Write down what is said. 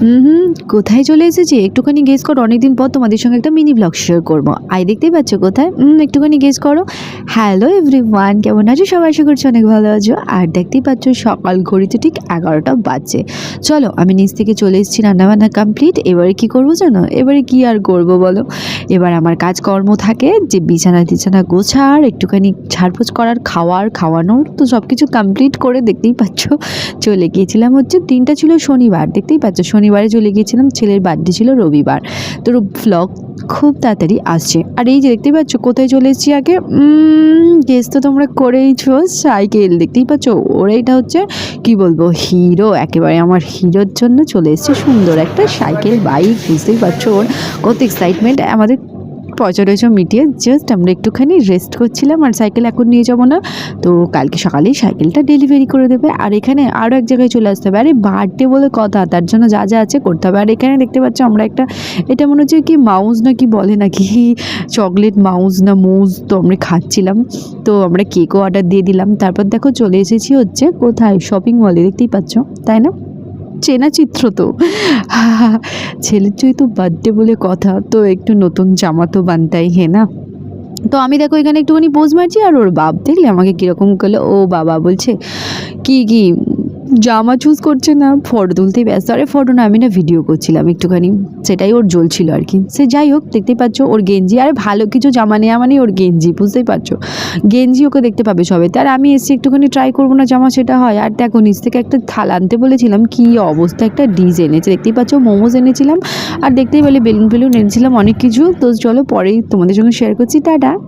হুম, কোথায় চলে এসেছি? একটুখানি গেস করো, অনেকদিন পর তোমাদের সঙ্গে একটা মিনি ব্লগ শেয়ার করব। আই দেখতেই পাচ্ছ কোথায়? হুম, একটুখানি গেস করো। হ্যালো এভরি ওয়ান কেমন আছো? সবাই আশা করছি অনেক ভালো আছো। আর দেখতেই পাচ্ছ, সকাল ঘড়িতে ঠিক এগারোটা বাজছে। চলো, আমি নিচ থেকে চলে এসেছি, রান্নাবান্না কমপ্লিট এবারে কি করব জানো? এবারে কি আর করব বলো? এবার আমার কাজকর্ম থাকে, যে বিছানা টিছানা গোছার, একটুখানি ঝাড়পোছ করার, খাওয়ার, খাওয়ানোর, তো সব কিছু কমপ্লিট করে দেখতেই পাচ্ছ, চলে গিয়েছিলাম হচ্ছে দিনটা ছিল শনিবার, দেখতেই পাচ্ছ শনিবারে চলে গিয়েছিলাম, ছেলের বার্থডে ছিল রবিবার। তো ব্লগ খুব তাড়াতাড়ি আসছে। আর এই যে দেখতেই পাচ্ছ, কোথায় চলে এসেছি আগে? গেস তো তোমরা করেইছো সাইকেল দেখতেই পাচ্ছ, ওর এটা হচ্ছে, কি বলব হিরো একেবারে আমার হিরোর জন্য চলে এসছে সুন্দর একটা সাইকেল বাইক বুঝতেই পারছ ওর। কত এক্সাইটমেন্ট আমাদের পচা মিটিয়ে জাস্ট আমরা একটুখানি রেস্ট করছিলাম আর সাইকেল এখন নিয়ে যাব না। তো কালকে সকালেই সাইকেলটা ডেলিভারি করে দেবে। আর এখানে আরও এক জায়গায় চলে আসতে হবে। আরে বার্থডে বলে কথা, তার জন্য যা যা আছে করতে হবে। আর এখানে দেখতে পাচ্ছ আমরা একটা, এটা মনে হচ্ছে কি মাউস না কি বলে নাকি? চকলেট মাউস না মুজ তো আমরা খাচ্ছিলাম। তো আমরা কেকও অর্ডার দিয়ে দিলাম। তারপর দেখো চলে এসেছি হচ্ছে কোথায়? শপিং মলে দেখতেই পাচ্ছ, তাই না? চেনা চিত্র তো। ছেলের যেহেতু বার্থডে বলে কথা, তো একটু নতুন জামা তো বানতাই, হে না? তো আমি দেখো এখানে একটুখানি পোজ মারছি আর ওর বাপ দেখলে আমাকে কীরকম করল, ও বাবা বলছে, কি কি জামা চুজ করছে না ফটো তুলতেই ব্যস্ত। আরে ফটো না, আমি না ভিডিও করছিলাম একটুখানি। সেটাই ওর জ্বলছিল আর কি। সে যাই হোক দেখতেই পাচ্ছ ওর গেঞ্জি। আর ভালো কিছু জামা নেওয়া মানে ওর গেঞ্জি, বুঝতেই পারছ? গেঞ্জি ওকে দেখতে পাবে সবে। আর আমি এসে একটুখানি ট্রাই করব না জামা সেটা হয়। আর দেখো, নিচ থেকে একটা থাল আনতে বলেছিলাম, কি অবস্থা, একটা ডিজ এনেছে। দেখতেই পাচ্ছ, মোমোজ এনেছিলাম। আর দেখতেই পেলে, বেলুন ফেলুন এনেছিলাম, অনেক কিছু। তো চলো পরেই তোমাদের সঙ্গে শেয়ার করছি। টাটা!